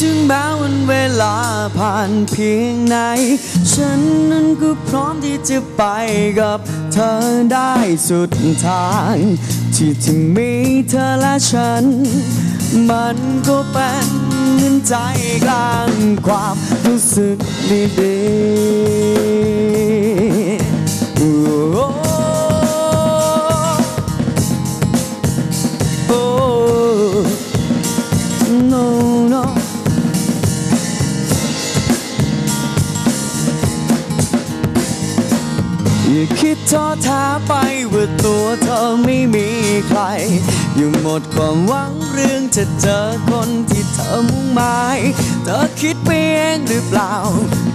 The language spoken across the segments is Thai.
ถึงแม้วันเวลาผ่านเพียงไหน ฉันนั้นก็พร้อมที่จะไปกับเธอได้สุดทาง ที่จะมีเธอและฉัน มันก็เป็นเหมือนใจกลางความรู้สึกดีๆ อย่าคิดท้อท้าไปว่าตัวเธอไม่มีใคร อยู่หมดความหวังเรื่องจะเจอคนที่เธอมุ่งหมาย เธอคิดไปเองหรือเปล่า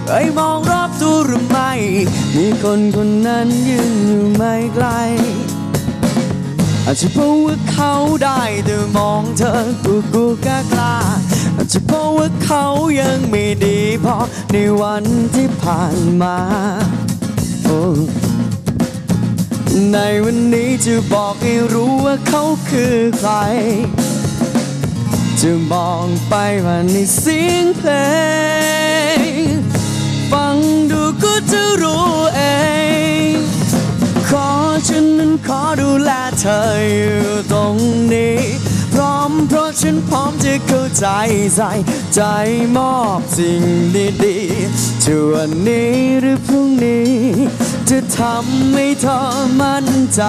เคยมองรอบตัวหรือไม่ มีคนคนนั้นยืนอยู่ไม่ไกล อาจจะเพราะว่าเขาได้แต่มองเธอกูกูกล้ากล้าอาจจะเพราะว่าเขายังไม่ดีพอในวันที่ผ่านมาโอ้ ในวันนี้จะบอกให้รู้ว่าเขาคือใคร จะมองไปว่าในเสียงเพลง ฟังดูก็จะรู้เอง ขอฉันนั้นขอดูแลเธออยู่ตรงนี้ ม เพราะฉันพร้อมจะเข้าใจใส่ใจมอบสิ่งดีๆจะวันนี้หรือพรุ่งนี้ จะทำให้เธอมั่นใจ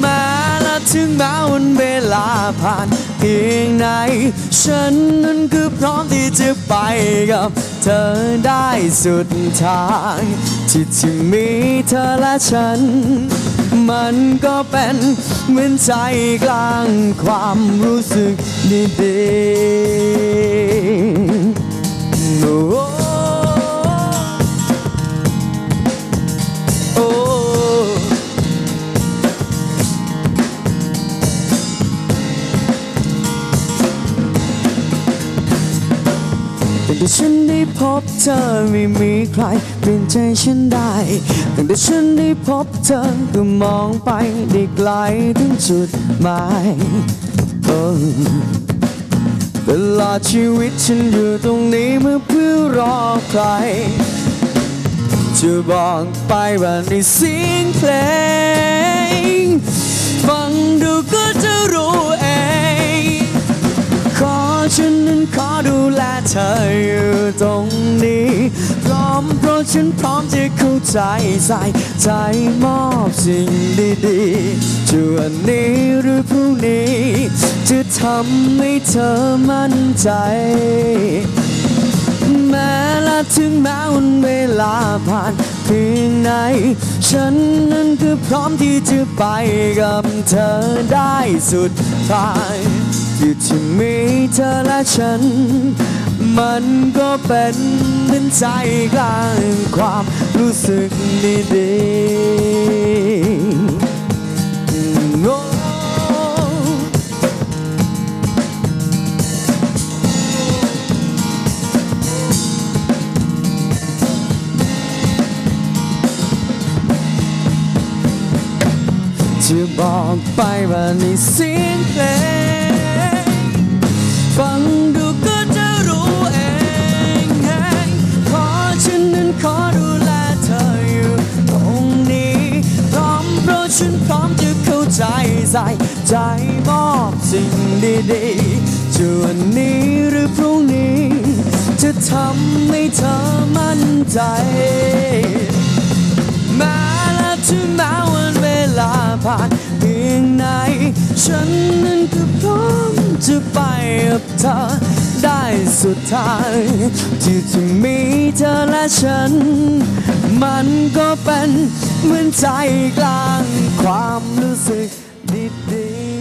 แม้และถึงแม้วันเวลาผ่านเพียงไหน ฉันนั้นคือพร้อมที่จะไปกับเธอได้สุดทาง ที่ที่มีเธอและฉัน มันก็เป็นเหมือนใจกลางความรู้สึกดีๆ แต่ฉันได้พบเธอไม่มีใครเปลี่ยนใจฉันได้ตั้งแต่ฉันได้พบเธอก็มองไปได้ไกลถึงจุดหมายโอ้ตลอดชีวิตฉันอยู่ตรงนี้เมื่อเพื่อรอใคร จะบอกไปว่าในเสียงเพลง ฉันพร้อมจะเข้าใจใส่ใจมอบสิ่งดีๆจะวันนี้หรือพรุ่งนี้ จะทำให้เธอมั่นใจ แม้และถึงแม้วันเวลาผ่านเพียงไหน ฉันนั้นก็พร้อมที่จะไปกับเธอได้สุดท้างที่ที่มีเธอและฉัน มันก็เป็นเหมือนใจกลางความรู้สึกดีๆโอ้จะบอกไปว่าในเสียงเพลง ฉันพร้อมจะเข้าใจใส่ใจมอบสิ่งดีๆจวันนี้หรือพรุ่งนี้ จะทำให้เธอมั่นใจ แม้และถึงแม้วันเวลาผ่านเพียงไหน ฉันนั้นก็พร้อม จะไปกับเธอได้สุดท้าย ที่จะมีเธอและฉัน มันก็เป็นเหมือนใจกลางความรู้สึกดีๆ